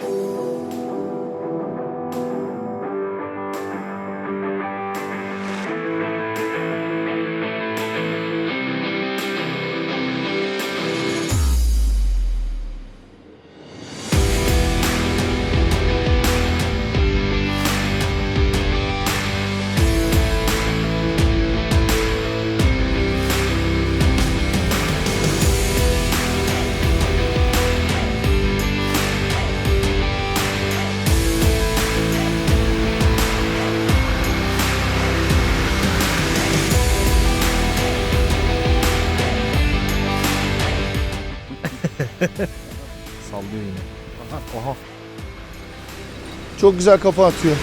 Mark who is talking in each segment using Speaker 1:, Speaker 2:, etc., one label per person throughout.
Speaker 1: Música Çok güzel kafa atıyor.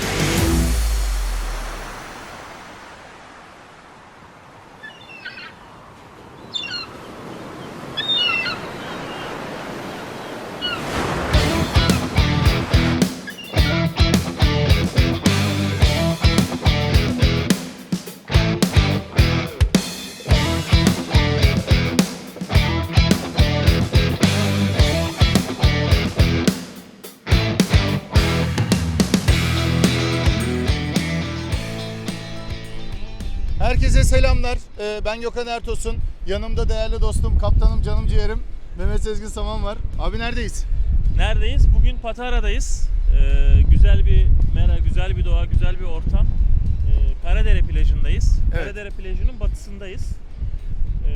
Speaker 1: Gökhan Ertosun. Yanımda değerli dostum, kaptanım, canım ciğerim Mehmet Sezgin Saman var. Abi neredeyiz?
Speaker 2: Neredeyiz? Bugün Patara'dayız. Ee, güzel bir mera, güzel bir doğa, güzel bir ortam. Ee, Karadere plajındayız.
Speaker 1: Evet.
Speaker 2: Karadere plajının batısındayız. Ee,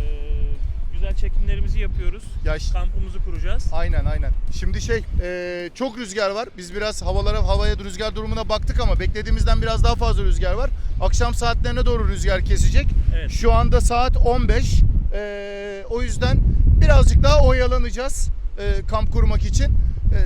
Speaker 2: güzel çekimlerimizi yapıyoruz.
Speaker 1: Ya ş-
Speaker 2: Kampımızı kuracağız.
Speaker 1: Aynen aynen. Şimdi şey e, çok rüzgar var. Biz biraz havalara havaya rüzgar durumuna baktık ama beklediğimizden biraz daha fazla rüzgar var. Akşam saatlerine doğru rüzgar kesecek.
Speaker 2: Evet.
Speaker 1: Şu anda saat 15. E, o yüzden birazcık daha oyalanacağız e, kamp kurmak için. E,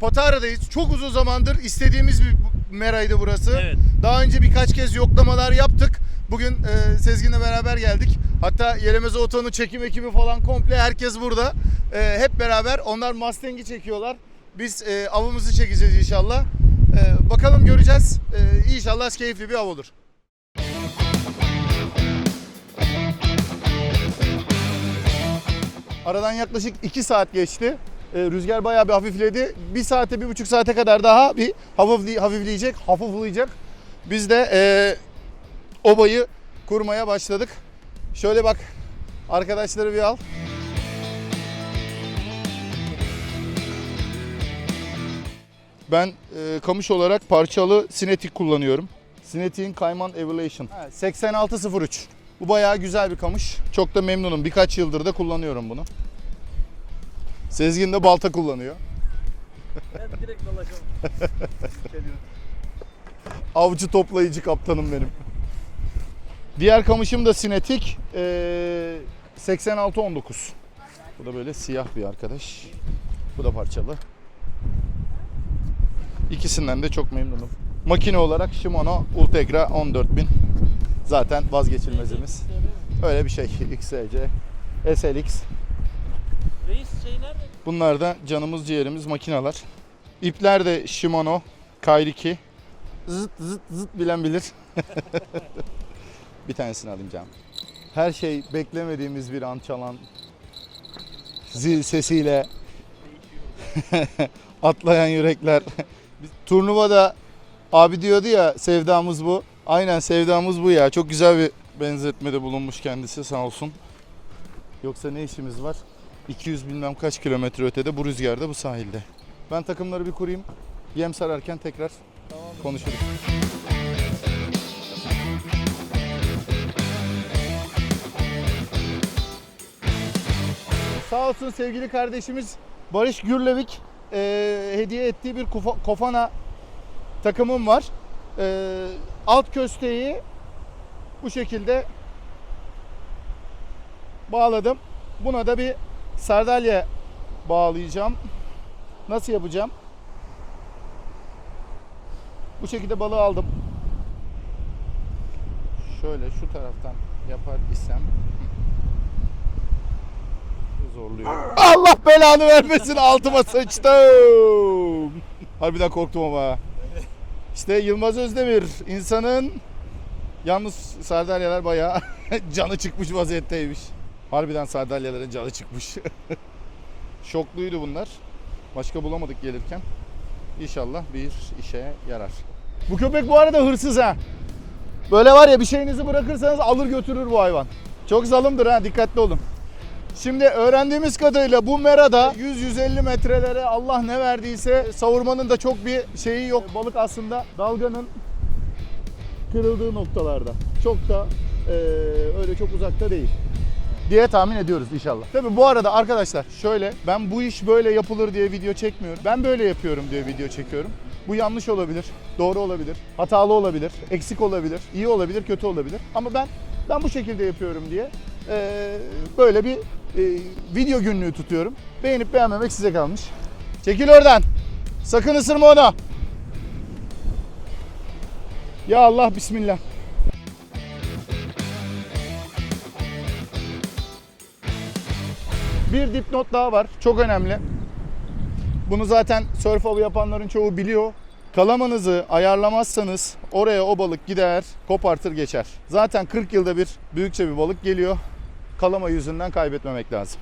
Speaker 1: Patara'dayız. Çok uzun zamandır istediğimiz bir meraydı burası.
Speaker 2: Evet.
Speaker 1: Daha önce birkaç kez yoklamalar yaptık. Bugün e, Sezgin'le beraber geldik. Hatta Yelemeze Oto'nun çekim ekibi falan komple herkes burada. E, hep beraber onlar Mustang'i çekiyorlar. Biz e, avımızı çekeceğiz inşallah. E, bakalım göreceğiz. E, inşallah keyifli bir av olur. Aradan yaklaşık 2 saat geçti. E, rüzgar bayağı bir hafifledi. Bir saate, bir buçuk saate kadar daha bir hafifli, hafifleyecek, hafifleyecek. Biz de e, obayı kurmaya başladık. Şöyle bak, arkadaşları bir al. Ben e, kamış olarak parçalı Sinetic kullanıyorum. Sinetic'in Kayman Evolution. 8603. Bu bayağı güzel bir kamış. Çok da memnunum. Birkaç yıldır da kullanıyorum bunu. Sezgin de balta kullanıyor.
Speaker 2: Ben direkt dolaşalım.
Speaker 1: Avcı toplayıcı kaptanım benim. Diğer kamışım da Sinetic. Ee, 8619. Bu da böyle siyah bir arkadaş. Bu da parçalı. İkisinden de çok memnunum. Makine olarak Shimano Ultegra 14000. Zaten vazgeçilmezimiz. Öyle bir şey. XSC, SLX.
Speaker 2: Reis şey nerede?
Speaker 1: Bunlar da canımız ciğerimiz makineler. İpler de Shimano Kairiki. Zıt zıt zıt bilen bilir. bir tanesini alayım canım. Her şey beklemediğimiz bir an çalan zil sesiyle atlayan yürekler. Biz turnuvada abi diyordu ya sevdamız bu. Aynen sevdamız bu ya. Çok güzel bir benzetmede bulunmuş kendisi sağ olsun. Yoksa ne işimiz var? 200 bilmem kaç kilometre ötede bu rüzgarda bu sahilde. Ben takımları bir kurayım. Yem sararken tekrar konuşuruz. Sağ olsun sevgili kardeşimiz Barış Gürlevik e, hediye ettiği bir kufa- kofana takımım var. E, alt kösteği bu şekilde bağladım. Buna da bir sardalya bağlayacağım. Nasıl yapacağım? Bu şekilde balığı aldım. Şöyle şu taraftan yapar isem zorluyor. Allah belanı vermesin altıma sıçtım. Harbiden korktum ama. İşte Yılmaz Özdemir insanın yalnız sardalyalar bayağı canı çıkmış vaziyetteymiş. Harbiden sardalyaların canı çıkmış. Şokluydu bunlar. Başka bulamadık gelirken. İnşallah bir işe yarar. Bu köpek bu arada hırsız ha. Böyle var ya bir şeyinizi bırakırsanız alır götürür bu hayvan. Çok zalimdir ha dikkatli olun. Şimdi öğrendiğimiz kadarıyla bu merada 100-150 metrelere Allah ne verdiyse savurmanın da çok bir şeyi yok. Balık aslında dalganın kırıldığı noktalarda. Çok da eee, öyle çok uzakta değil diye tahmin ediyoruz inşallah. Tabii bu arada arkadaşlar şöyle ben bu iş böyle yapılır diye video çekmiyorum. Ben böyle yapıyorum diye video çekiyorum. Bu yanlış olabilir, doğru olabilir, hatalı olabilir, eksik olabilir, iyi olabilir, kötü olabilir. Ama ben ben bu şekilde yapıyorum diye eee, böyle bir eee, video günlüğü tutuyorum. Beğenip beğenmemek size kalmış. Çekil oradan. Sakın ısırma onu. Ya Allah bismillah. Bir dipnot daha var. Çok önemli. Bunu zaten surf avı yapanların çoğu biliyor. Kalamanızı ayarlamazsanız oraya o balık gider, kopartır geçer. Zaten 40 yılda bir büyükçe bir balık geliyor. Kalama yüzünden kaybetmemek lazım.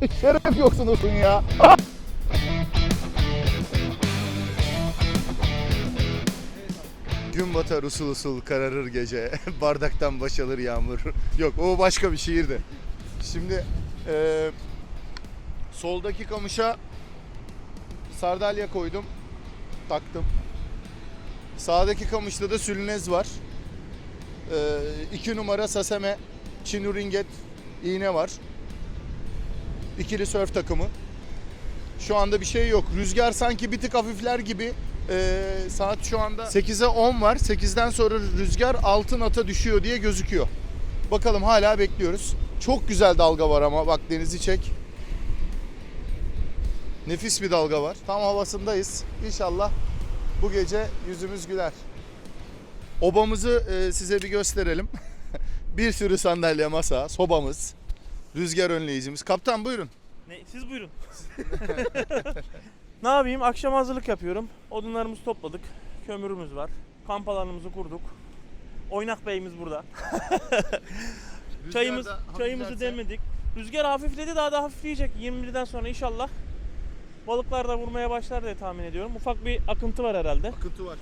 Speaker 1: Şeref yoksunuzsun ya. Gün batar usul usul kararır gece. Bardaktan başalır yağmur. Yok o başka bir şiirdi. Şimdi eee, soldaki kamışa sardalya koydum. Taktım. Sağdaki kamışta da sülünez var. 2 numara saseme Çin ringet iğne var. İkili sörf takımı. Şu anda bir şey yok. Rüzgar sanki bir tık hafifler gibi. Ee, saat şu anda 8'e 10 var. 8'den sonra rüzgar altın ata düşüyor diye gözüküyor. Bakalım hala bekliyoruz. Çok güzel dalga var ama bak denizi çek. Nefis bir dalga var. Tam havasındayız. İnşallah bu gece yüzümüz güler. Obamızı e, size bir gösterelim. bir sürü sandalye, masa, sobamız, rüzgar önleyicimiz. Kaptan buyurun.
Speaker 2: Ne, siz buyurun. ne yapayım? Akşam hazırlık yapıyorum. Odunlarımızı topladık. Kömürümüz var. Kamp alanımızı kurduk. Oynak Bey'imiz burada. Çayımız, çayımızı demledik. Rüzgar hafifledi daha da hafifleyecek 21'den sonra inşallah. Balıklar da vurmaya başlar diye tahmin ediyorum. Ufak bir akıntı var herhalde.
Speaker 1: Akıntı var.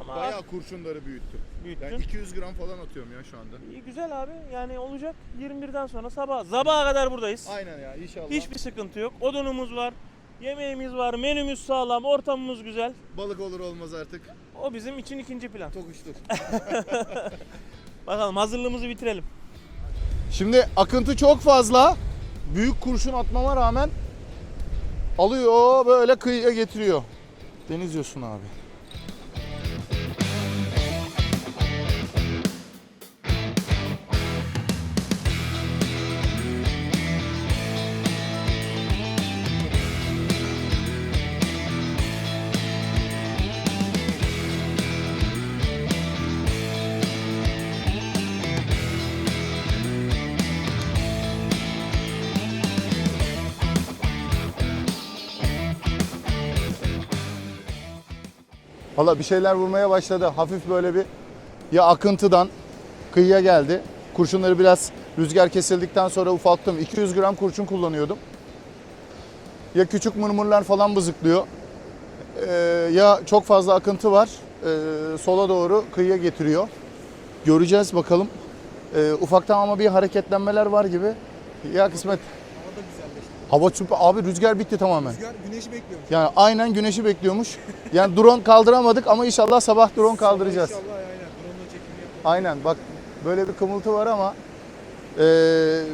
Speaker 2: Ama-
Speaker 1: Bayağı kurşunları büyüttü.
Speaker 2: Büyüttüm.
Speaker 1: Yani 200 gram falan atıyorum ya şu anda.
Speaker 2: İyi güzel abi. Yani olacak 21'den sonra sabah sabaha kadar buradayız.
Speaker 1: Aynen ya inşallah.
Speaker 2: Hiçbir sıkıntı yok. Odunumuz var. Yemeğimiz var, menümüz sağlam, ortamımız güzel.
Speaker 1: Balık olur olmaz artık.
Speaker 2: O bizim için ikinci plan.
Speaker 1: Tokuştur.
Speaker 2: Bakalım hazırlığımızı bitirelim.
Speaker 1: Şimdi akıntı çok fazla. Büyük kurşun atmama rağmen alıyor böyle kıyıya getiriyor. Deniz yosun abi. Valla bir şeyler vurmaya başladı. Hafif böyle bir ya akıntıdan kıyıya geldi. Kurşunları biraz rüzgar kesildikten sonra ufalttım. 200 gram kurşun kullanıyordum. Ya küçük mırmırlar falan bızıklıyor. Ee, ya çok fazla akıntı var. Ee, sola doğru kıyıya getiriyor. Göreceğiz bakalım. Ee, ufaktan ama bir hareketlenmeler var gibi. Ya kısmet.
Speaker 3: Hava
Speaker 1: süper. Abi rüzgar bitti tamamen.
Speaker 3: Rüzgar güneşi bekliyormuş.
Speaker 1: Yani aynen güneşi bekliyormuş. Yani drone kaldıramadık ama inşallah sabah drone kaldıracağız.
Speaker 3: İnşallah aynen. Drone'la çekimi yapalım.
Speaker 1: Aynen bak böyle bir kımıltı var ama e,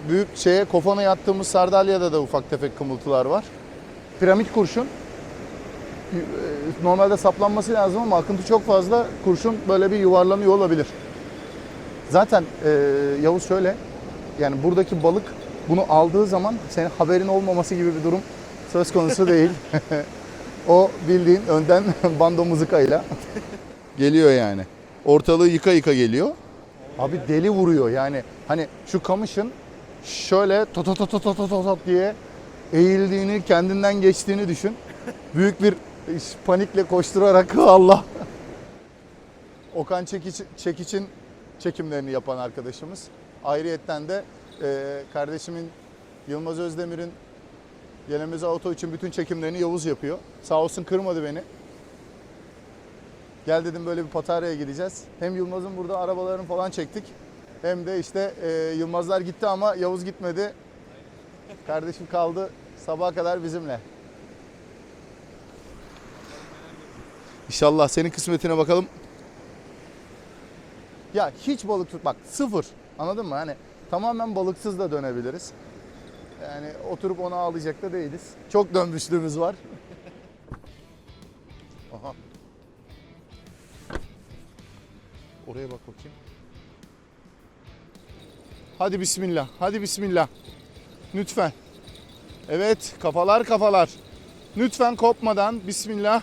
Speaker 1: büyük şeye kofana yattığımız Sardalya'da da ufak tefek kımıltılar var. Piramit kurşun. E, Normalde saplanması lazım ama akıntı çok fazla. Kurşun böyle bir yuvarlanıyor olabilir. Zaten e, Yavuz şöyle yani buradaki balık bunu aldığı zaman senin haberin olmaması gibi bir durum söz konusu değil. o bildiğin önden bando mızıkayla geliyor yani. Ortalığı yıka yıka geliyor. Abi deli vuruyor yani. Hani şu kamışın şöyle tot tot tot tot tot tot diye eğildiğini, kendinden geçtiğini düşün. Büyük bir panikle koşturarak Allah. Okan Çekiç, Çekiç'in çekimlerini yapan arkadaşımız. Ayrıyetten de e, kardeşimin Yılmaz Özdemir'in Gelemez Auto için bütün çekimlerini Yavuz yapıyor. Sağ olsun kırmadı beni. Gel dedim böyle bir Patara'ya gideceğiz. Hem Yılmaz'ın burada arabalarını falan çektik. Hem de işte e, Yılmazlar gitti ama Yavuz gitmedi. Kardeşim kaldı sabaha kadar bizimle. İnşallah senin kısmetine bakalım. Ya hiç balık tut bak sıfır. Anladın mı? Hani tamamen balıksız da dönebiliriz. Yani oturup onu ağlayacak da değiliz. Çok dönmüşlüğümüz var. Aha. Oraya bak bakayım. Hadi bismillah. Hadi bismillah. Lütfen. Evet kafalar kafalar. Lütfen kopmadan bismillah.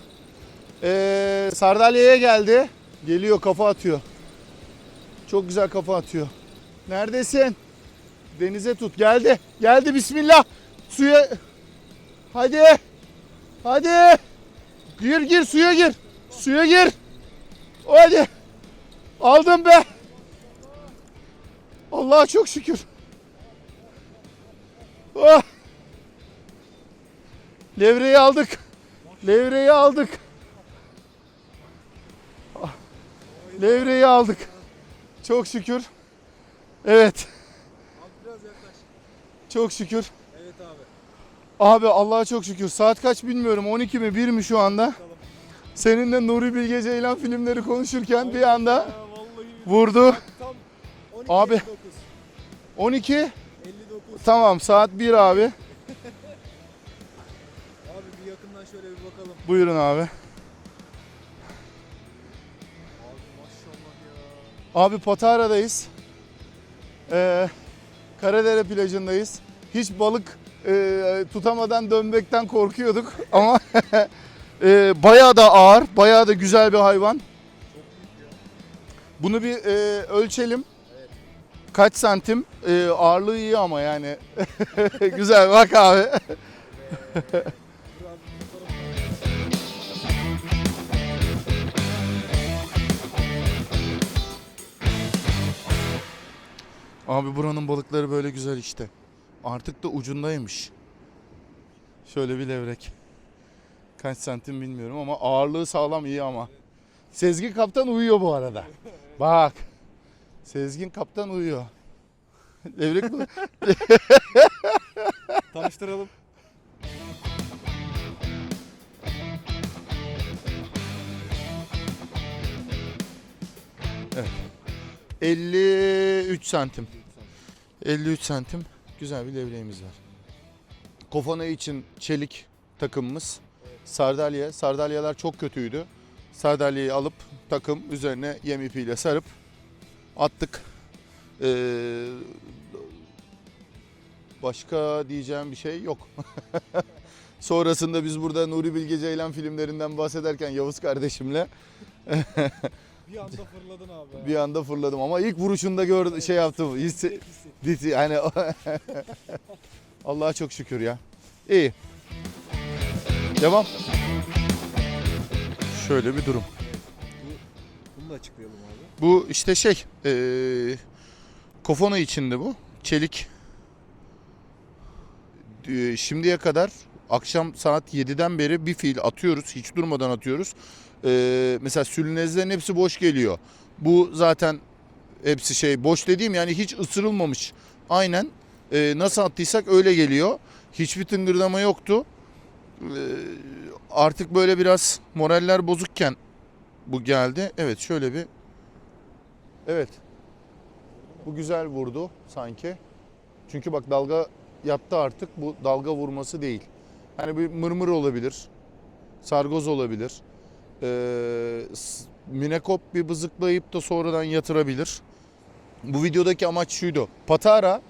Speaker 1: Ee, Sardalya'ya geldi. Geliyor kafa atıyor. Çok güzel kafa atıyor. Neredesin? Denize tut. Geldi. Geldi bismillah. Suya. Hadi. Hadi. Gir gir suya gir. Suya gir. Hadi. Aldım be. Allah'a çok şükür. Oh. Levreyi aldık. Levreyi aldık. Ah. Levreyi aldık. Çok şükür. Evet.
Speaker 3: Abi biraz yaklaş.
Speaker 1: Çok şükür.
Speaker 3: Evet abi.
Speaker 1: Abi Allah'a çok şükür. Saat kaç bilmiyorum. 12 mi 1 mi şu anda? Seninle Nuri Bilge Ceylan filmleri konuşurken bir anda
Speaker 2: Ya
Speaker 1: vurdu.
Speaker 3: Tam 12
Speaker 1: Abi.
Speaker 3: 59.
Speaker 1: 12.
Speaker 3: 59.
Speaker 1: Tamam saat 1 abi.
Speaker 3: Abi bir yakından şöyle bir bakalım.
Speaker 1: Buyurun abi.
Speaker 3: Abi maşallah ya.
Speaker 1: Abi Patara'dayız. Ee, Karadere plajındayız. Hiç balık e, tutamadan dönmekten korkuyorduk ama e, bayağı da ağır, bayağı da güzel bir hayvan. Bunu bir e, ölçelim. Kaç santim? E, ağırlığı iyi ama yani. güzel bak abi.
Speaker 3: Abi
Speaker 1: buranın balıkları böyle güzel işte. Artık da ucundaymış. Şöyle bir levrek. Kaç santim bilmiyorum ama ağırlığı sağlam iyi ama. Sezgin kaptan uyuyor bu arada. Bak. Sezgin kaptan uyuyor. Levrek mi?
Speaker 3: Tanıştıralım.
Speaker 1: Evet. 53 santim. 53 santim. Güzel bir levreğimiz var. Kofana için çelik takımımız. Sardalya. Sardalyalar çok kötüydü. Sardalyayı alıp takım üzerine yem ipiyle sarıp attık. Ee, başka diyeceğim bir şey yok. Sonrasında biz burada Nuri Bilge Ceylan filmlerinden bahsederken Yavuz kardeşimle
Speaker 3: Bir anda fırladın abi.
Speaker 1: bir anda fırladım ama ilk vuruşunda gördüm şey yaptım.
Speaker 3: Etkisi.
Speaker 1: Diti yani Allah'a çok şükür ya. İyi. Devam. Şöyle bir durum.
Speaker 3: Bunu da açıklayalım abi.
Speaker 1: Bu işte şey, eee kofana içinde bu. Çelik. Eee, Şimdiye kadar akşam saat 7'den beri bir fiil atıyoruz. Hiç durmadan atıyoruz. Eee, mesela sülünezlerin hepsi boş geliyor. Bu zaten hepsi şey boş dediğim yani hiç ısırılmamış. Aynen eee, nasıl attıysak öyle geliyor. Hiçbir tıngırdama yoktu. Eee, artık böyle biraz moraller bozukken bu geldi. Evet şöyle bir Evet. Bu güzel vurdu sanki. Çünkü bak dalga yattı artık. Bu dalga vurması değil. Hani bir mırmır olabilir. Sargoz olabilir. Ee, s- minekop bir bızıklayıp da sonradan yatırabilir. Bu videodaki amaç şuydu. Patara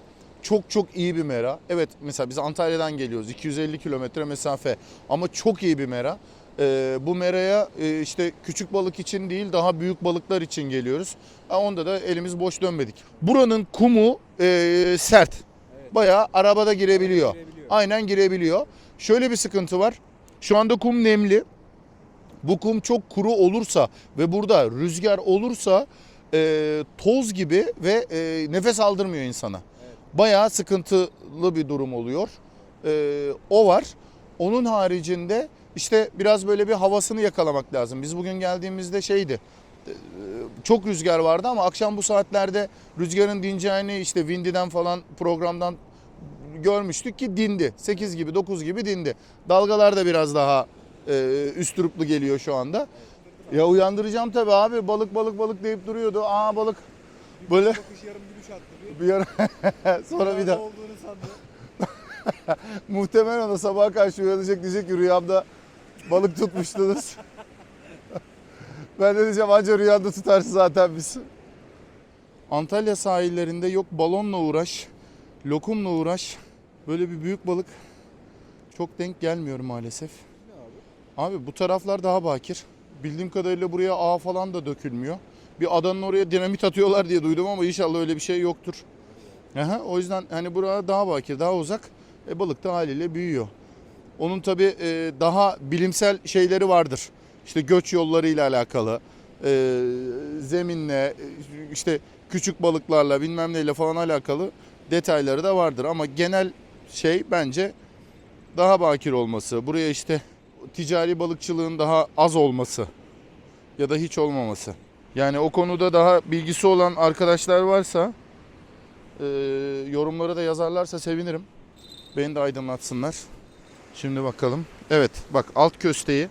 Speaker 1: çok çok iyi bir mera. Evet mesela biz Antalya'dan geliyoruz. 250 kilometre mesafe. Ama çok iyi bir mera. Ee, bu meraya e, işte küçük balık için değil daha büyük balıklar için geliyoruz. Ha, onda da elimiz boş dönmedik. Buranın kumu e, sert.
Speaker 3: Evet.
Speaker 1: Bayağı arabada. Girebiliyor. Aynen girebiliyor. Şöyle bir sıkıntı var. Şu anda kum nemli. Bu kum çok kuru olursa ve burada rüzgar olursa e, toz gibi ve e, nefes aldırmıyor insana.
Speaker 3: Evet.
Speaker 1: Bayağı sıkıntılı bir durum oluyor. Ee, o var. Onun haricinde işte biraz böyle bir havasını yakalamak lazım. Biz bugün geldiğimizde şeydi. e, Çok rüzgar vardı ama akşam bu saatlerde rüzgarın dineceğini işte Windy'den falan programdan görmüştük ki dindi. 8 gibi 9 gibi dindi. Dalgalar da biraz daha e, üstürüplü geliyor şu anda. Ya uyandıracağım tabii abi balık balık balık deyip duruyordu. Aa balık böyle
Speaker 3: Bakış yarım gülüş attı bir.
Speaker 1: sonra bir daha
Speaker 3: olduğunu sandı.
Speaker 1: muhtemelen o sabaha karşı uyanacak diyecek ki rüyamda balık tutmuştunuz. ben de diyeceğim anca rüyanda tutarsın zaten biz. Antalya sahillerinde yok balonla uğraş, lokumla uğraş. Böyle bir büyük balık çok denk gelmiyor maalesef.
Speaker 3: Abi?
Speaker 1: Bu taraflar daha bakir. Bildiğim kadarıyla buraya ağ falan da dökülmüyor. Bir adanın oraya dinamit atıyorlar diye duydum ama inşallah öyle bir şey yoktur. Aha, o yüzden hani buraya daha bakir, daha uzak. E, balık da haliyle büyüyor. Onun tabi daha bilimsel şeyleri vardır. İşte göç yollarıyla alakalı, e, zeminle, e, işte küçük balıklarla bilmem neyle falan alakalı detayları da vardır. Ama genel şey bence daha bakir olması. Buraya işte ticari balıkçılığın daha az olması ya da hiç olmaması. Yani o konuda daha bilgisi olan arkadaşlar varsa e, yorumlara da yazarlarsa sevinirim. Beni de aydınlatsınlar. Şimdi bakalım. Evet bak alt kösteği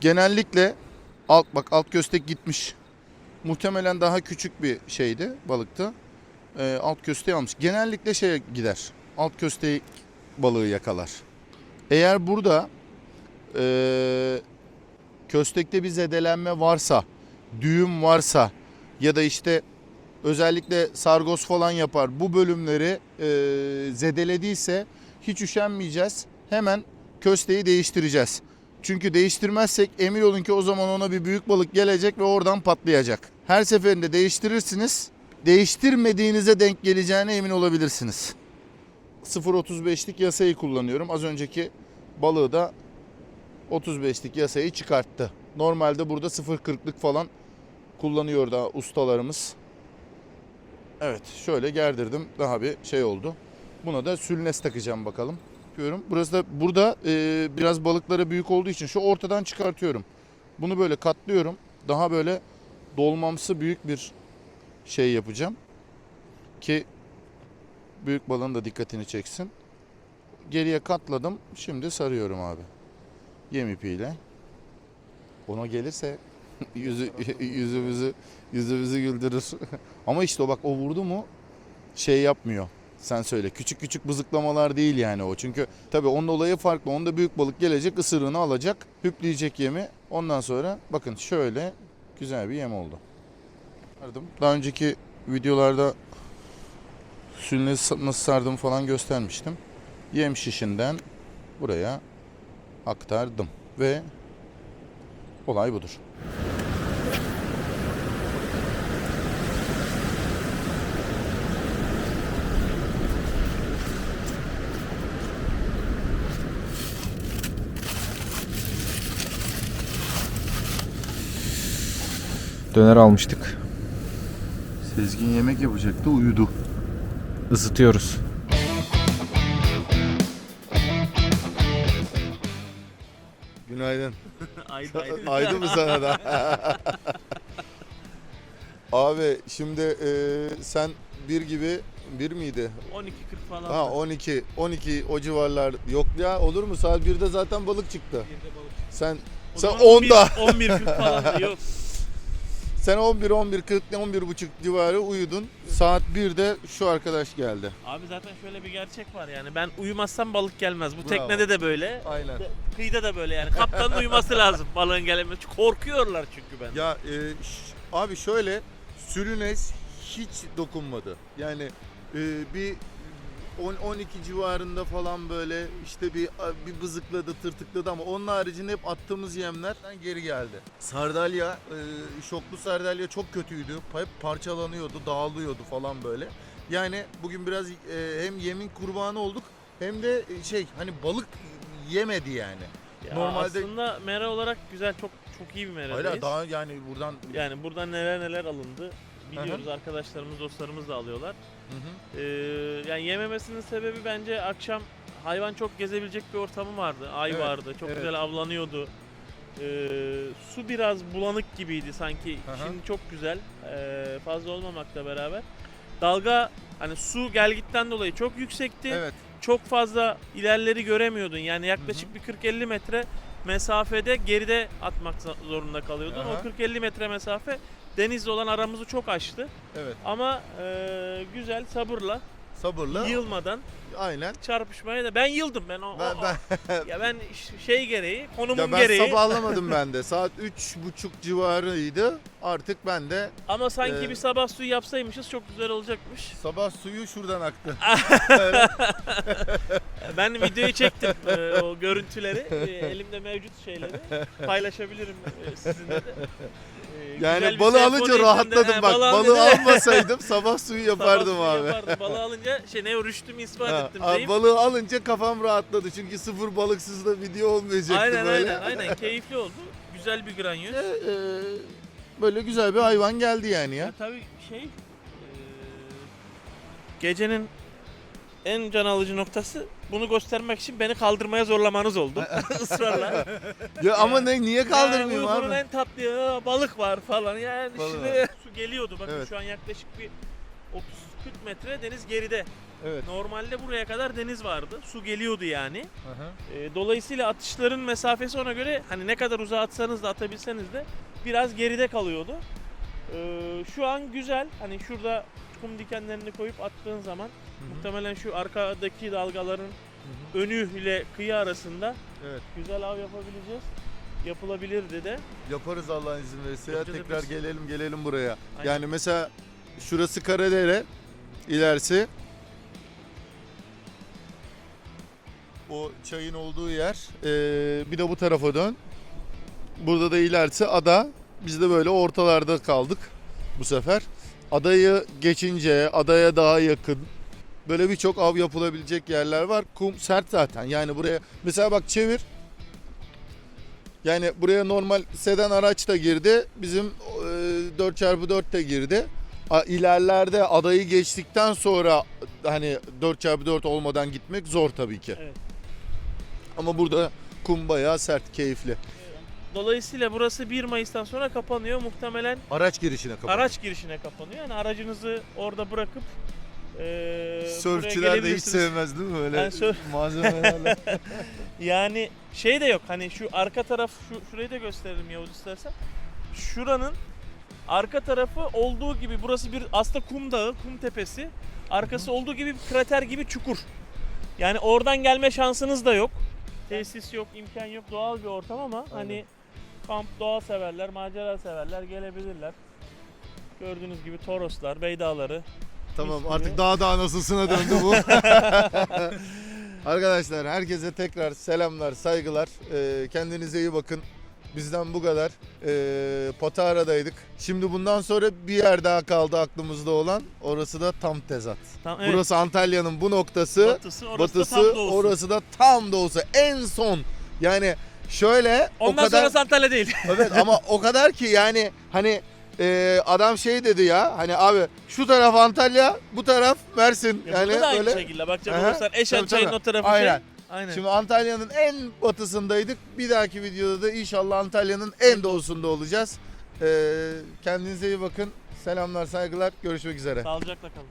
Speaker 1: genellikle alt bak alt köstek gitmiş. Muhtemelen daha küçük bir şeydi balıktı. E, alt kösteği almış. Genellikle şeye gider. Alt kösteği balığı yakalar. Eğer burada e, köstekte bir zedelenme varsa, düğüm varsa ya da işte özellikle sargos falan yapar bu bölümleri e, zedelediyse hiç üşenmeyeceğiz. Hemen kösteği değiştireceğiz. Çünkü değiştirmezsek emin olun ki o zaman ona bir büyük balık gelecek ve oradan patlayacak. Her seferinde değiştirirsiniz. Değiştirmediğinize denk geleceğine emin olabilirsiniz. 0.35'lik yasayı kullanıyorum. Az önceki balığı da 35'lik yasayı çıkarttı. Normalde burada 0.40'lık falan kullanıyor da ustalarımız. Evet şöyle gerdirdim daha bir şey oldu. Buna da sülnes takacağım bakalım. Yapıyorum. Burası da burada e, biraz balıkları büyük olduğu için şu ortadan çıkartıyorum. Bunu böyle katlıyorum. Daha böyle dolmamsı büyük bir şey yapacağım. Ki büyük balığın da dikkatini çeksin. Geriye katladım. Şimdi sarıyorum abi. Yem ipiyle. Ona gelirse yüzü, yüzümüzü yüzümüzü güldürür. Ama işte o bak o vurdu mu şey yapmıyor. Sen söyle. Küçük küçük bızıklamalar değil yani o. Çünkü tabii onun olayı farklı. Onda büyük balık gelecek, ısırığını alacak, hüpleyecek yemi. Ondan sonra bakın şöyle güzel bir yem oldu. Daha önceki videolarda sülünü nasıl sardım falan göstermiştim. Yem şişinden buraya aktardım ve olay budur.
Speaker 4: Döner almıştık.
Speaker 1: Sezgin yemek yapacaktı uyudu.
Speaker 4: Isıtıyoruz.
Speaker 1: Günaydın.
Speaker 2: Aydı aydı.
Speaker 1: Aydı mı sana da? Abi şimdi e, sen bir gibi bir miydi?
Speaker 2: 12.40 falan.
Speaker 1: Ha 12 12 o civarlar yok ya olur mu saat 1'de zaten balık çıktı. Sen
Speaker 2: O
Speaker 1: sen
Speaker 2: zaman
Speaker 1: 10'da
Speaker 2: 11.40 falan da yok.
Speaker 1: sen 11 11 40 11 buçuk civarı uyudun. Saat 1'de şu arkadaş geldi.
Speaker 2: Abi zaten şöyle bir gerçek var yani ben uyumazsam balık gelmez. Bu
Speaker 1: Bravo.
Speaker 2: teknede de böyle.
Speaker 1: Aynen.
Speaker 2: Kıyıda da böyle yani. Kaptanın uyuması lazım balığın gelemesi. Çünkü Korkuyorlar çünkü ben.
Speaker 1: Ya e, abi şöyle Sülünes hiç dokunmadı. Yani e, bir 10 12 civarında falan böyle işte bir bir bızıkladı, tırtıkladı ama onun haricinde hep attığımız yemlerden geri geldi. Sardalya, e, şoklu sardalya çok kötüydü. Hep parçalanıyordu, dağılıyordu falan böyle. Yani bugün biraz e, hem yemin kurbanı olduk hem de e, şey hani balık yemedi yani.
Speaker 2: Ya
Speaker 1: Normalde-
Speaker 2: aslında mera olarak güzel çok çok iyi bir meradayız.
Speaker 1: Hala daha yani buradan
Speaker 2: Yani buradan neler neler alındı. Biliyoruz arkadaşlarımız, dostlarımız da alıyorlar.
Speaker 1: Hı hı.
Speaker 2: Ee, yani yememesinin sebebi bence akşam hayvan çok gezebilecek bir ortamı vardı. Ay
Speaker 1: Evet,
Speaker 2: vardı. Çok
Speaker 1: evet.
Speaker 2: güzel avlanıyordu. Ee, su biraz bulanık gibiydi sanki.
Speaker 1: Aha.
Speaker 2: Şimdi çok güzel. Ee, fazla olmamakla beraber. Dalga hani su gelgitten dolayı çok yüksekti.
Speaker 1: Evet.
Speaker 2: Çok fazla ilerleri göremiyordun. Yani yaklaşık bir 40-50 metre mesafede geride atmak za- zorunda kalıyordun.
Speaker 1: Aha.
Speaker 2: O 40-50 metre mesafe denizle olan aramızı çok aştı.
Speaker 1: Evet.
Speaker 2: Ama e, güzel sabırla
Speaker 1: Sabırla.
Speaker 2: yılmadan
Speaker 1: Aynen.
Speaker 2: çarpışmaya da ben yıldım ben o,
Speaker 1: Ben,
Speaker 2: o-
Speaker 1: ben,
Speaker 2: ya ben şey gereği konumun
Speaker 1: ya ben
Speaker 2: gereği
Speaker 1: sabahlamadım ben de. Saat üç buçuk civarıydı. Artık ben de
Speaker 2: ama sanki
Speaker 1: Ee,
Speaker 2: bir sabah suyu yapsaymışız çok güzel olacakmış.
Speaker 1: sabah suyu şuradan aktı.
Speaker 2: Ben videoyu çektim e, o görüntüleri E, elimde mevcut şeyleri paylaşabilirim e, sizinle de. E,
Speaker 1: Yani balı alınca rahatladım bak.
Speaker 2: balı
Speaker 1: almasaydım sabah suyu yapardım
Speaker 2: Sabah
Speaker 1: abi.
Speaker 2: yapardım. Balı alınca şey ne rüştümü ispat
Speaker 1: Ha,
Speaker 2: ettim deyip.
Speaker 1: balığı alınca kafam rahatladı çünkü sıfır balıksız da video olmayacaktı
Speaker 2: Aynen
Speaker 1: böyle.
Speaker 2: aynen aynen keyifli oldu. Güzel bir granyoz.
Speaker 1: Ee, e, böyle güzel bir hayvan geldi yani ya.
Speaker 2: Ya tabii şey eee, gecenin en can alıcı noktası bunu göstermek için beni kaldırmaya zorlamanız oldu ısrarla.
Speaker 1: Ya ama ne niye kaldırmayayım
Speaker 2: yani,
Speaker 1: abi?
Speaker 2: en tatlı ya, balık var falan yani
Speaker 1: Balık
Speaker 2: şimdi su geliyordu bakın
Speaker 1: Evet.
Speaker 2: şu an yaklaşık bir 30-40 metre deniz geride.
Speaker 1: Evet.
Speaker 2: Normalde buraya kadar deniz vardı. Su geliyordu yani. Ee, dolayısıyla atışların mesafesi ona göre hani ne kadar uzağa atsanız da atabilseniz de biraz geride kalıyordu. Ee, şu an güzel. Hani şurada kum dikenlerini koyup attığın zaman muhtemelen şu arkadaki dalgaların önü ile kıyı arasında
Speaker 1: Evet.
Speaker 2: güzel av yapabileceğiz. Yapılabilirdi de.
Speaker 1: Yaparız Allah'ın izin verirse ya
Speaker 2: Yapacağız,
Speaker 1: tekrar
Speaker 2: yaparız.
Speaker 1: gelelim gelelim buraya.
Speaker 2: Aynen.
Speaker 1: Yani mesela şurası Karadere ilerisi o çayın olduğu yer ee, bir de bu tarafa dön. Burada da ilerisi ada. Biz de böyle ortalarda kaldık bu sefer. Adayı geçince adaya daha yakın böyle birçok av yapılabilecek yerler var. Kum sert zaten. Yani buraya mesela bak çevir. Yani buraya normal sedan araç da girdi. Bizim e, 4x4 de girdi. A, ilerlerde adayı geçtikten sonra hani 4x4 olmadan gitmek zor tabii ki.
Speaker 2: Evet.
Speaker 1: Ama burada kum bayağı sert, keyifli.
Speaker 2: Dolayısıyla burası 1 Mayıs'tan sonra kapanıyor. Muhtemelen
Speaker 1: Araç girişine kapat.
Speaker 2: araç girişine kapanıyor. Yani aracınızı orada bırakıp buraya
Speaker 1: Sörfçüler de hiç sevmez değil mi öyle
Speaker 2: Ben sörf-
Speaker 1: malzemelerle?
Speaker 2: Yani şey de yok hani şu arka taraf şu şurayı da gösterelim Yavuz istersen. Şuranın arka tarafı olduğu gibi burası bir aslında kum dağı, kum tepesi. Arkası olduğu gibi bir krater gibi çukur. Yani oradan gelme şansınız da yok. Tesis yok, imkan yok. Doğal bir ortam ama hani kamp doğa severler, macera severler gelebilirler. Gördüğünüz gibi Toroslar, Beydağları.
Speaker 1: Tamam artık daha da nasılsına döndü bu. Arkadaşlar herkese tekrar selamlar, saygılar. Ee, kendinize iyi bakın. Bizden bu kadar. Ee, Patara'daydık. Şimdi bundan sonra bir yer daha kaldı aklımızda olan. Orası da tam tezat.
Speaker 2: Tam, evet,
Speaker 1: Burası Antalya'nın bu noktası.
Speaker 2: batısı, orası
Speaker 1: batısı,
Speaker 2: da tam doğusu.
Speaker 1: orası da tam doğusu. En son. Yani şöyle
Speaker 2: Ondan
Speaker 1: o kadar
Speaker 2: sonrası Antalya değil.
Speaker 1: Evet ama o kadar ki yani hani e, adam şey dedi ya hani abi şu taraf Antalya bu taraf Mersin
Speaker 2: Ya
Speaker 1: yani
Speaker 2: burada da aynı
Speaker 1: böyle.
Speaker 2: şekilde bakacak
Speaker 1: Aha,
Speaker 2: olursan Eşen çayın o tarafı
Speaker 1: Aynen.
Speaker 2: şey. Aynen.
Speaker 1: Şimdi Antalya'nın en batısındaydık. Bir dahaki videoda da inşallah Antalya'nın en doğusunda olacağız. E, kendinize iyi bakın. Selamlar, saygılar. Görüşmek üzere.
Speaker 2: Sağlıcakla kalın.